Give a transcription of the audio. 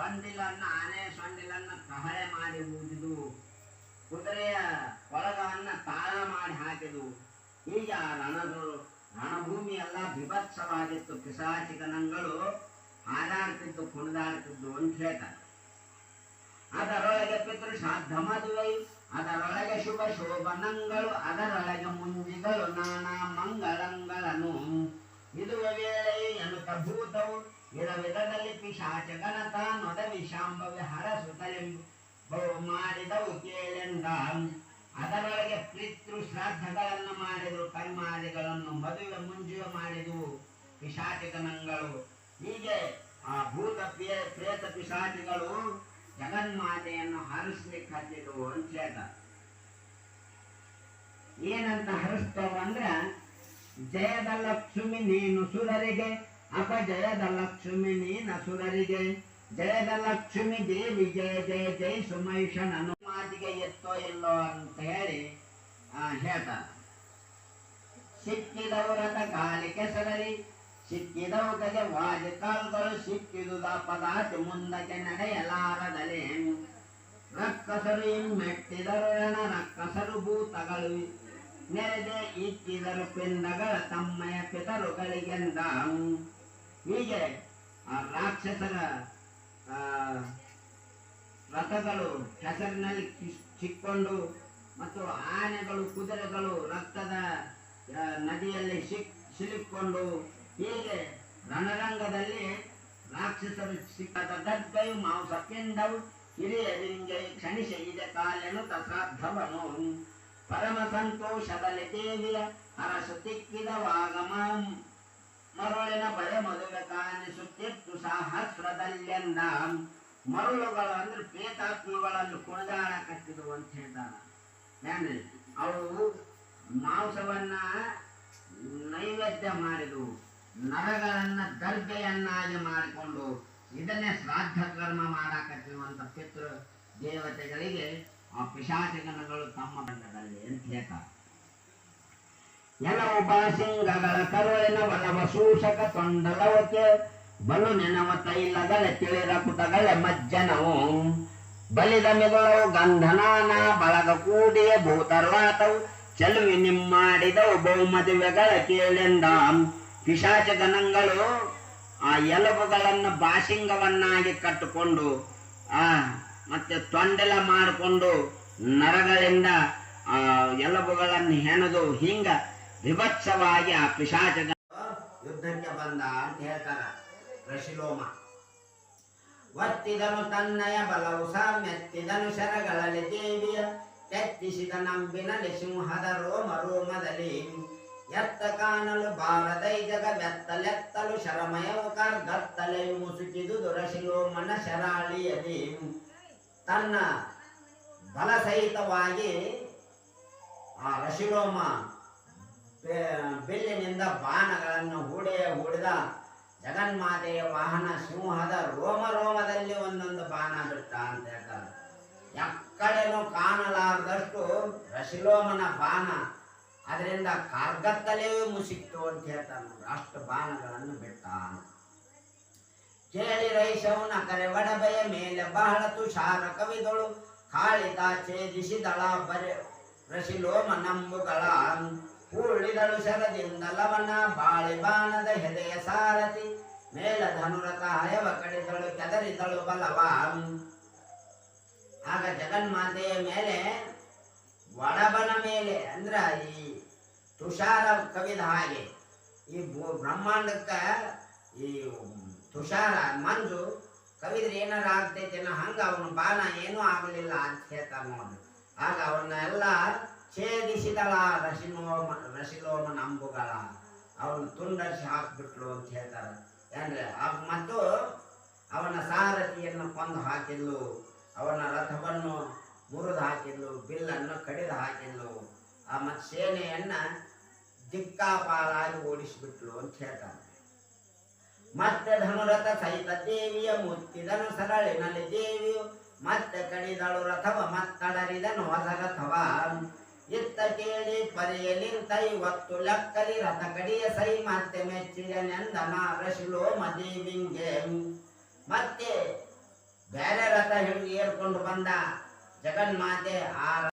ಸೊಂಡಿಲನ್ನ ಆನೆ ಸೊಂಡಿಲನ್ನ ಕಹಳೆ ಮಾಡಿ ಊದಿದು. ಕುದುರೆಯ ಕೊಳಗವನ್ನ ತಾಳ ಮಾಡಿ ಹಾಕಿದು. ಈಗ ಆ ರಣದು, ರಣಭೂಮಿ ಎಲ್ಲ ಬಿಭತ್ಸವಾಗಿತ್ತು. ಪಿಸಾಚಿಕನಂಗಳು ಹಾರಾಡ್ತಿದ್ದು ಕುಣಿದಾಡ್ತಿದ್ದು ಅಂತ ಹೇಳ್ತಾರೆ. ಅದರೊಳಗೆ ಪಿತೃ ಶ್ರಾದ್ದ ಮದುವೆ ಅದರೊಳಗೆ ಶುಭ ಶೋಭನಗಳು, ಅದರೊಳಗೆ ಮುಂಜಿಗಳು ನಾನಾ ಮಂಗಳಂಗಳನ್ನು ಇದುವ ವೇಳೆ ಎನ್ನುತ್ತ ಭೂತವು ವಿಧದಲ್ಲಿ ಪಿಶಾಚ ಗಣತ ನೊಡ ಹರಸುತಲೆಂಬು ಬಹು ಮಾಡಿದವು ಕೇಳೆಂದ ಅದರೊಳಗೆ ಪಿತೃ ಶ್ರಾದ್ದಗಳನ್ನು ಮಾಡಿದರು, ಕರ್ಮಾದಿಗಳನ್ನು ಮದುವೆ ಮುಂಜುವೆ ಮಾಡಿದವು ಪಿಶಾಚಿಕನಂಗಳು. ಹೀಗೆ ಆ ಭೂತ ಪ್ರೇತ ಪಿಶಾಚಿಗಳು ಜಗನ್ಮಾತೆಯನ್ನು ಹರಿಸ್ಲಿಕ್ಕೆ ಹತ್ತಿದವು ಅಂತ ಏನಂತ ಹರಿಸ್ತವು ಅಂದ್ರ, ಜಯದ ಲಕ್ಷ್ಮಿ ನೀನು ಸುರರಿಗೆ ಅಪಜಯದ ಲಕ್ಷ್ಮಿ ನೀನ ಸುರರಿಗೆ ಜಯದ ಲಕ್ಷ್ಮಿ ದೇವಿ ಜಯ ಜಯ ಜಯ ಸುಮೈಷನನು ಮಾತಿಗೆ ಎತ್ತೋ ಇಲ್ಲೋ ಅಂತ ಹೇಳಿ ಆ, ಹೇಳ್ತಾರೆ ಸಿಕ್ಕಿದವರದ ಕಾಲಿ ಕೆಸರಲಿ ಸಿಕ್ಕಿದವು ಕಗೆ ವಾಜ ಕಾಲ್ಗಳು ಸಿಕ್ಕಿದುದ ಪದಾತಿ ಮುಂದಕ್ಕೆ ನಡೆಯಲಾರದಲೆ ರಕ್ಕಸರು ಮೆಟ್ಟಿದರೊಳನ ರಕ್ಕಸರು ಭೂತಗಳು ನೆರೆದೆ ಇಕ್ಕಿದರು ಪಿಂಡಗಳ ತಮ್ಮಯ ಪಿತರುಗಳಿಗೆಂದ ಹೀಗೆ, ಆ, ರಾಕ್ಷಸರ ರಥಗಳು ಹೆಸರಿನಲ್ಲಿ ಚಿಕ್ಕೊಂಡು ಮತ್ತು ಆನೆಗಳು, ಕುದುರೆಗಳು ರಕ್ತದ ನದಿಯಲ್ಲಿ ಸಿಕ್ ಸಿಲುಕೊಂಡು ಹೀಗೆ ರಣರಂಗದಲ್ಲಿ ರಾಕ್ಷಸರು ಸಿಕ್ಕದ ಮಾವು ಮಾಂಸ ಪಿಂಡವು ಹಿರಿಯರಿಂಗೆ ಕ್ಷಣಿಸ, ಇದೆ ಕಾಲೆನು ತಸಾಧವನು ಪರಮ ಸಂತೋಷದಲ್ಲಿ ದೇವಿಯ ಅರಸು ತಿಕ್ಕಿದವಾಗಮ ಮರುಳಿನ ಬರೆ ಮದುವೆ ಕಾಣಿಸುತ್ತಿತ್ತು ಸಹಸ್ರದಲ್ಲೆಂದ ಮರುಳುಗಳು ಅಂದ್ರೆ ಪ್ರೇತಾತ್ಮಗಳನ್ನು ಕುಣಿದಾಡಕತ್ತಿದವು ಅಂತ ಹೇಳ್ತಾರ ಅವು ಮಾಂಸವನ್ನ ನೈವೇದ್ಯ ಮಾಡಿದವು ನರಗಳನ್ನ ದರ್ಬೆಯನ್ನಾಗಿ ಮಾಡಿಕೊಂಡು ಇದನ್ನೇ ಶ್ರಾದ್ದ ಕರ್ಮ ಮಾಡಾಕತ್ತಿರುವಂತ ಪಿತೃ ದೇವತೆಗಳಿಗೆ ಆ ಪಿಶಾಚಗಣಗಳು ತಮ್ಮ ಬಂಧದಲ್ಲಿ ಅಂತ ಹೇಳ್ತಾರೆ. ಎಲ್ಲವು ಬಾಸಿಂಗಗಳ ಕರುಳಿನ ಬಲವ ತೊಂಡಲವಕ್ಕೆ ಬಲು ನೆನವ ತೈಲಗಳೆ ತಿಳಿರ ಕುಟಗಳ ಮಜ್ಜನವು. ಬಲಿದ ಮೆದುಳವು ಗಂಧನಾನ ಬಳಗ ಕೂಡಿಯ ಭೂತರ್ವಾತವು. ಚೆಲುವಿ ನಿಮ್ಮಾಡಿದವು ಬಹುಮದುವೆಗಳ ಕೇಳೆಂದ. ಪಿಶಾಚ ಗಣಗಳು ಆ ಎಲುಬುಗಳನ್ನು ಬಾಸಿಂಗವನ್ನಾಗಿ ಕಟ್ಟಿಕೊಂಡು, ಆ, ಮತ್ತೆ ತೊಂಡೆಲ ಮಾಡಿಕೊಂಡು ನರಗಳಿಂದ ಆ ಎಲುಬುಗಳನ್ನು ಹೆಣೆದು ಹಿಂಗ ವಿಭತ್ಸವಾಗಿ ಆ ಪಿಶಾಚನ ಯುದ್ಧಕ್ಕೆ ಬಂದ ಅಂತ ಹೇಳ್ತಾರ ಋಷಿಲೋಮ ಒತ್ತಿದನು ತನ್ನಯ ಬಲವು ಮೆತ್ತಿದನು ಶರಗಳಲ್ಲಿ ದೇವಿಯ ತೆತ್ತಿಸಿದ ನಂಬಿನಲ್ಲಿ ಸಿಂಹದ ರೋಮ ರೋಮದಲ್ಲಿ ಎತ್ತ ಕಾಣಲು ಬಾರದೈ ಜಗ ಬೆತ್ತಲೆತ್ತಲು ಶರಮಯವು ಕಾರ್ಗತ್ತಲೆಯು ಮುಸುಕಿದು ದುರಶಿಲೋಮನ ಶರಾಳಿಯಲ್ಲಿ. ತನ್ನ ಬಲಸಹಿತವಾಗಿ ಆ ರಶಿಲೋಮ ಬೆ- ಬೆಳ್ಳಿನಿಂದ ಬಾಣಗಳನ್ನು ಹೂಡೆ ಹೂಡಿದ ಜಗನ್ಮಾತೆಯ ವಾಹನ ಸಿಂಹದ ರೋಮ ರೋಮದಲ್ಲಿ ಒಂದೊಂದು ಬಾಣ ಬಿಟ್ಟ ಅಂತ ಹೇಳ್ತಾರೆ ಎಕ್ಕಡೆನೂ ಕಾಣಲಾರದಷ್ಟು ರಶಿಲೋಮನ ಬಾಣ ಅದರಿಂದ ಕಾರ್ಗತ್ತಲೇ ಮುಸಿಕ್ತು ಅಂತ ಹೇಳ್ತಾನೆ. ಅಷ್ಟು ಬಾಣಗಳನ್ನು ಬಿಟ್ಟ ಕೇಳಿ ರೈಶವನ ಕರೆ ಒಡಬೆಯ ಮೇಲೆ ಬಹಳ ತುಷಾರ ಕವಿದಳು ಕಾಳಿತ ಛೇದಿಸಿದಳ ಬರೆ ರಶಿಲೋಮ ನಂಬುಗಳ ಉಳಿದಳು ಶರದಿಂದ ಲವಣ ಬಾಳೆ ಬಾಣದ ಹೆದೆಯ ಸಾರಥಿ ಮೇಲ ಧನುರಥ ಹಯವ ಕಡಿದಳು ಕೆದರಿದಳು ಬಲವ. ಆಗ ಜಗನ್ಮಾತೆಯ ಮೇಲೆ ಒಡಬನ ಮೇಲೆ, ಅಂದ್ರ ಈ ತುಷಾರ ಕವಿದ ಹಾಗೆ, ಈ ಬ್ರಹ್ಮಾಂಡಕ್ಕೆ ಈ ತುಷಾರ ಮಂಜು ಕವಿದ್ರೆ ಏನಾರ ಆಗ್ತೈತೆ ಹಂಗ ಅವನ ಬಾಣ ಏನೂ ಆಗಲಿಲ್ಲ ಅಂತ ಹೇಳ್ತಾರ ನೋಡ್ರಿ. ಆಗ ಅವನ್ನೆಲ್ಲ ಛೇದಿಸಿದಳ ರಸಿಲೋಮ ರಸಿಲೋಮನ ಅಂಬುಗಳ ಅವನು ತುಂಡರಿಸಿ ಹಾಕ್ಬಿಟ್ಲು ಅಂತ ಹೇಳ್ತಾರೆ. ಆಗ ಮತ್ತು ಅವನ ಸಾರಥಿಯನ್ನು ಕೊಂದು ಹಾಕಿದ್ಲು. ಅವನ ರಥವನ್ನು ಮುರಿದು ಹಾಕಿದ್ಲು. ಬಿಲ್ಲನ್ನು ಕಡಿದು ಹಾಕಿದ್ಲು. ಆ ಮತ್ತು ಸೇನೆಯನ್ನು ದಿಕ್ಕಾಪಾಲಾಗಿ ಓಡಿಸಿಬಿಟ್ಲು ಅಂತ ಹೇಳ್ತಾರೆ. ಮತ್ತೆ ಧನುರಥ ಸಹಿತ ದೇವಿಯ ಮುತ್ತಿದನು ಸರಳಿನಲ್ಲಿ ದೇವಿಯು ಮತ್ತೆ ಕಡಿದಳು ರಥವ ಮತ್ತಡರಿದನು ಹೊಸ ರಥವ ಇತ್ತ ಕೇಳಿ ಪರಿಯಲಿಂತ ಇವತ್ತು ಲಕ್ಕಲಿ ರಥ ಕಡಿಯ ಸೈ ಮತ್ತೆ ಮೆಚ್ಚಿದನೆಂದನ ರಶಿಲೋಮ ದೇವಿಂಗೆ. ಮತ್ತೆ ಬೇರೆ ರಥ ಹಿಡಿದು ಏರ್ಕೊಂಡು ಬಂದ ಜಗನ್ಮಾತೆ ಆ